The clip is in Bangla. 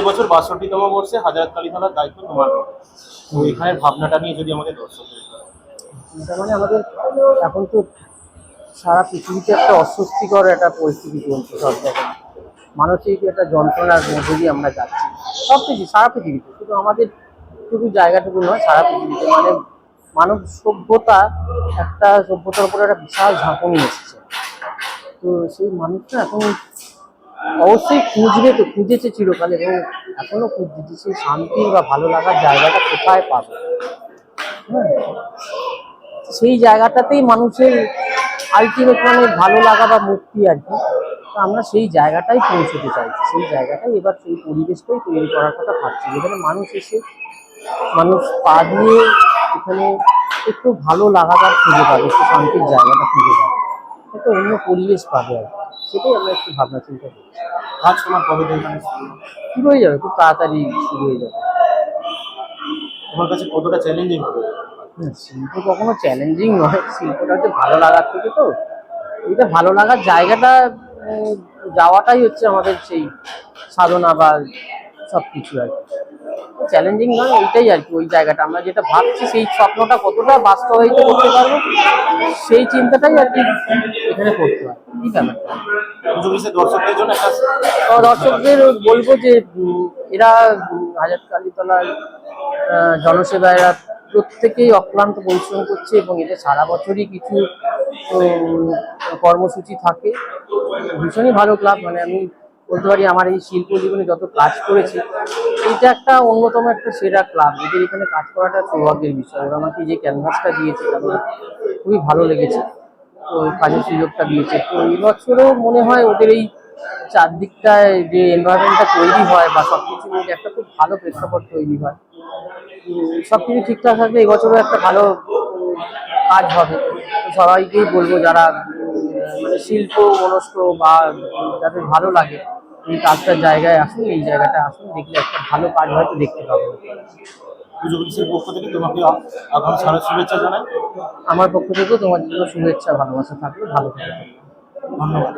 এবছর বাষট্টিতম বর্ষে হাজার খেলার দায়িত্ব তোমার। তো এখানের ভাবনাটা নিয়ে যদি আমাদের দর্শকদের তার মানে আমাদের এখন তো সারা পৃথিবীতে একটা অস্বস্তিকর একটা পরিস্থিতি চলছে সব জায়গায়। মানসিক একটা যন্ত্রণার মধ্যে দিয়ে আমরা যাচ্ছি। সব কিছু, সারা পৃথিবীতে। শুধু আমাদের শুধু জায়গাটুকু নয়, সারা পৃথিবীতে। মানে মানব সভ্যতা একটা সভ্যতার উপরে একটা বিশাল ঝাঁকুনি এসেছে। তো সেই মানুষটা এখন অবশ্যই খুঁজবে তো, খুঁজেছে চিরকাল এবং এখনও খুঁজছে শান্তির বা ভালো লাগার জায়গাটা কোথায় পাবে। হ্যাঁ। সেই জায়গাটাতেই মানুষের আলটিমেট মানে ভালো লাগা বা মুক্তি আর কি। তো আমরা সেই জায়গাটাই পৌঁছতে চাইছি, সেই জায়গাটাই এবার সেই পরিবেশটাই তৈরি করার কথা ভাবছি, যেখানে মানুষ এসে মানুষ পা দিয়ে এখানে একটু ভালো লাগাবার খুঁজে পাবে, একটু শান্তির জায়গাটা খুঁজে পাবে, একটা অন্য পরিবেশ পাবে আর কি। সেটাই আমরা একটু ভাবনা চিন্তা করছি। কাজ তোমার কবে থেকে শুরু? শুরু হয়ে যাবে খুব তাড়াতাড়ি শুরু হয়ে যাবে। তোমার কাছে কতটা চ্যালেঞ্জিং শিল্প কখনো চ্যালেঞ্জিং নয়। শিল্পটা হচ্ছে ভালো লাগার থেকে তো। এটা ভালো লাগার জায়গাটা যাওয়াটাই হচ্ছে আমাদের সেই সাধনা বা সব কিছু আর কি। চ্যালেঞ্জিং নয় ওইটাই আর কি ওই জায়গাটা। আমরা যেটা ভাবছি সেই স্বপ্নটা কতটা বাস্তবায়িত করতে পারব সেই চিন্তাটাই আর কি এখানে করতে হয়। পুজো বিষয়ে দর্শকদের জন্য দর্শকদের বলব যে এরা হাজার কালীতলার জনসেবা এরা প্রত্যেকেই অক্লান্ত পরিশ্রম করছে এবং এতে সারা বছরই কিছু কর্মসূচি থাকে। ভীষণই ভালো ক্লাব মানে আমি বলতে পারি আমার এই শিল্প জীবনে যত কাজ করেছি, এটা একটা অন্যতম একটা সেরা ক্লাব। এদের এখানে কাজ করাটা সৌভাগ্যের বিষয় ওরা আমাকে যে ক্যানভাসটা দিয়েছে আমার খুবই ভালো লেগেছে। তো কাজের সুযোগটা দিয়েছে। তো এই বছরও মনে হয় ওদের এই চারদিকটায় যে এনভায়রনমেন্টটা তৈরি হয় বা সব কিছু একটা খুব ভালো প্রেক্ষাপট তৈরি হয়। সব কিছু ঠিকঠাক থাকলে এবছরও একটা ভালো কাজ হবে। সবাইকেই বলব যারা মানে শিল্প, মনস্ক বা যাদের ভালো লাগে কাজটার জায়গায় আসুন এই জায়গাটা আসুন দেখলে একটা ভালো কাজ হয়তো দেখতে পাবেন। পুজো পক্ষ থেকে তোমাকে আগাম সারা শুভেচ্ছা জানাই। আমার পক্ষ থেকেও তোমার জন্য শুভেচ্ছা ভালোবাসা থাকবে ভালো থাকবে ধন্যবাদ।